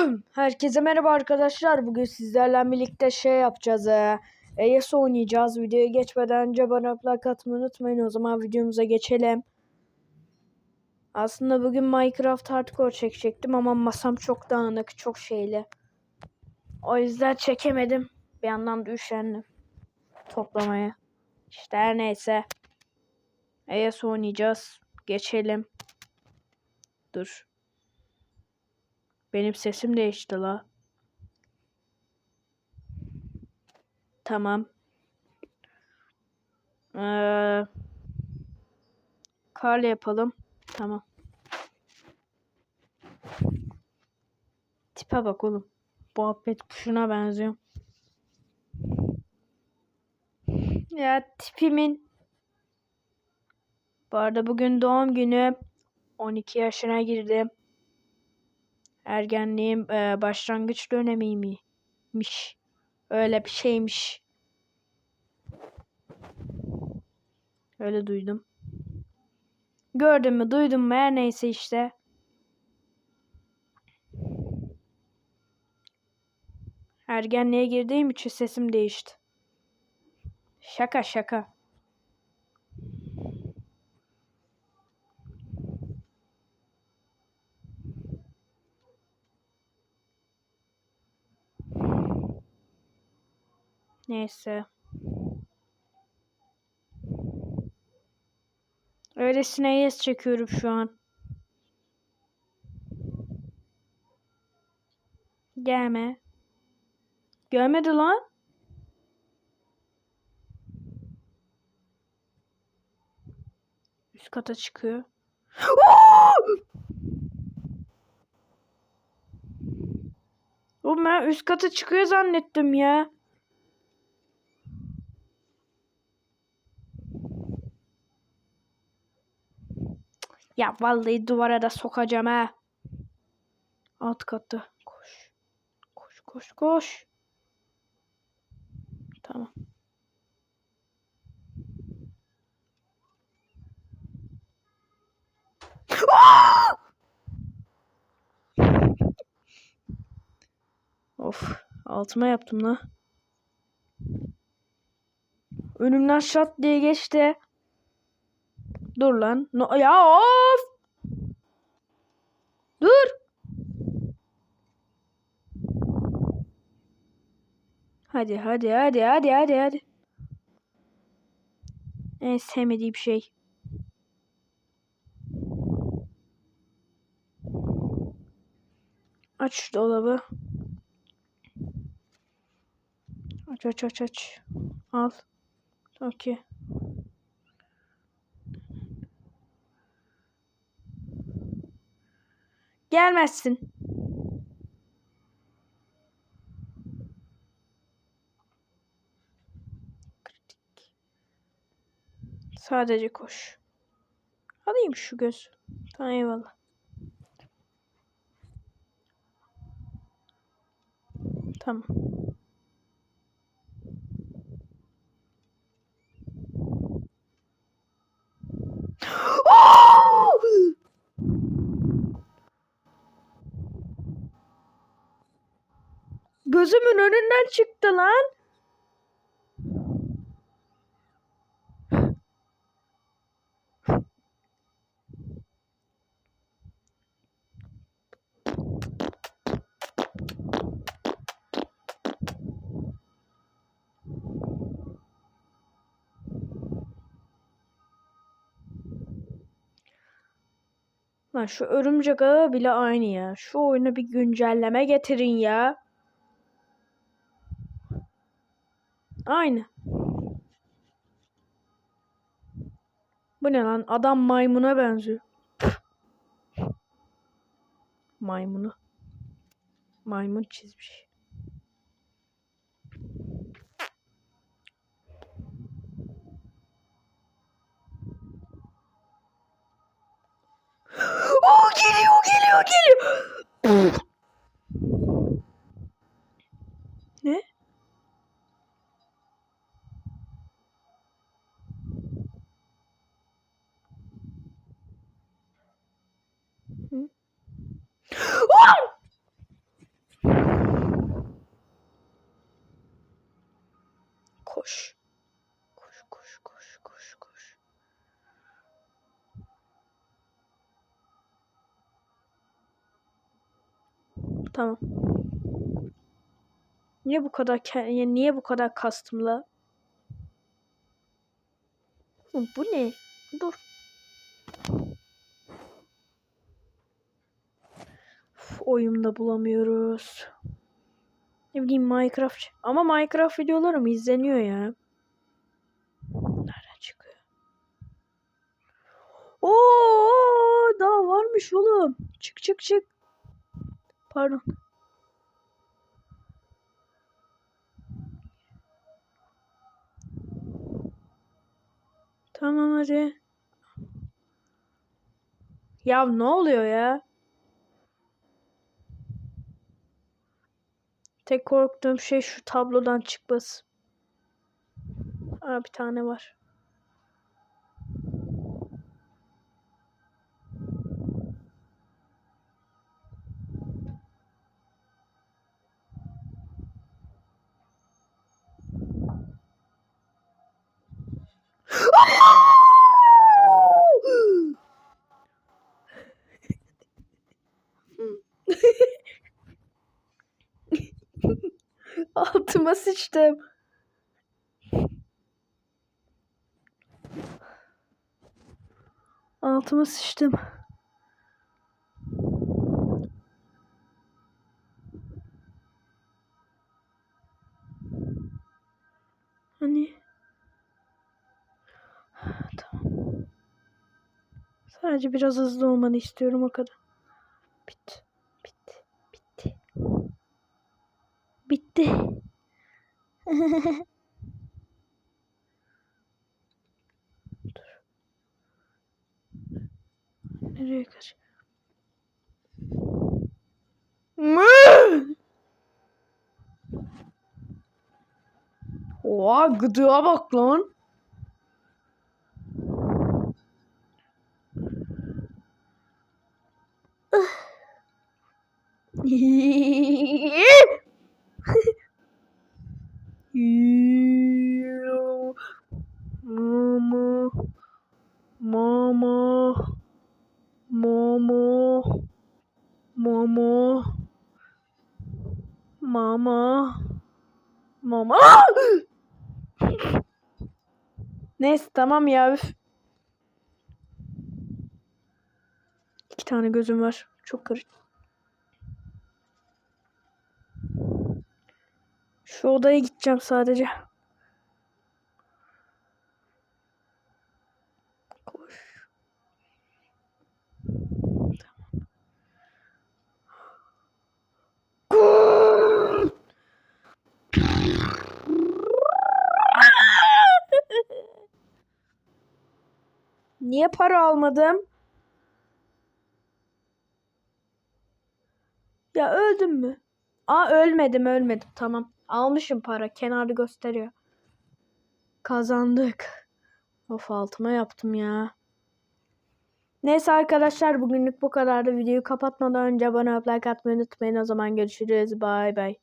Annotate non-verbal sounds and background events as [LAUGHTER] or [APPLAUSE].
[CLEARS THROAT] Herkese merhaba arkadaşlar. Bugün sizlerle birlikte şey yapacağız. E, ES oynayacağız. Videoya geçmeden önce bana like atmayı unutmayın. O zaman videomuza geçelim. Aslında bugün Minecraft Hardcore çekecektim ama masam çok dağınık, çok şeyli. O yüzden çekemedim. Bir yandan da üşendim toplamaya. İşte her neyse. ES oynayacağız. Geçelim. Dur. Benim sesim değişti la. Tamam. Ee, karla yapalım. Tamam. Tipe bak oğlum. Muhabbet kuşuna benziyor. Ya tipimin. Bu arada bugün doğum günü. 12 yaşına girdim. Ergenliğim e, başlangıç dönemiymiş. Öyle bir şeymiş. Öyle duydum. Gördün mü, duydun mu her neyse işte. Ergenliğe girdiğim için sesim değişti. Şaka şaka. Neyse. Öylesine yes çekiyorum şu an. Gelme. Görmedi lan. Üst kata çıkıyor. [GASPS] Oğlum ben üst kata çıkıyor zannettim ya. Ya vallahi duvara da sokacağım ha. Alt katta. Koş. Koş koş koş. Tamam. of. Altıma yaptım la. Önümden şat diye geçti. Dur lan. No ya of. Dur. Hadi hadi hadi hadi hadi hadi. En sevmediğim şey. Aç şu dolabı. Aç aç aç aç. Al. Okey. Gelmezsin. Sadece koş. Alayım şu göz. Tamam eyvallah. Tamam. Gözümün önünden çıktı lan. Lan şu örümcek ağı bile aynı ya. Şu oyuna bir güncelleme getirin ya. Aynı. Bu ne lan? Adam maymuna benziyor. Maymunu. Maymun çizmiş. [GASPS] Oo geliyor geliyor geliyor. Koş. Koş koş koş koş koş. Tamam. Niye bu kadar yani niye bu kadar kastımla? Bu ne? Dur. Oyunda bulamıyoruz. Ne bileyim Minecraft. Ama Minecraft videolarım izleniyor ya. Nereden çıkıyor? Oo, daha varmış oğlum. Çık çık çık. Pardon. Tamam hadi. Ya ne oluyor ya? Tek korktuğum şey şu tablodan çıkması. Aa bir tane var. Altıma sıçtım. Altıma sıçtım. Hani tamam. Sadece biraz hızlı olmanı istiyorum o kadar. Bitti. Bitti. Bitti. Bitti. Dur. Nereye kaç? Oha gıdığa bak lan. Mama. Mama. Mama. Mama. Mama. Mama. Neyse tamam ya. üf. İki tane gözüm var. Çok karışık. Şu odaya gideceğim sadece. Koş. Tamam. Niye para almadım? Ya öldüm mü? Aa ölmedim ölmedim tamam. Almışım para kenarda gösteriyor. Kazandık. Of altıma yaptım ya. Neyse arkadaşlar bugünlük bu kadardı. Videoyu kapatmadan önce abone olup like atmayı unutmayın. O zaman görüşürüz. Bay bay.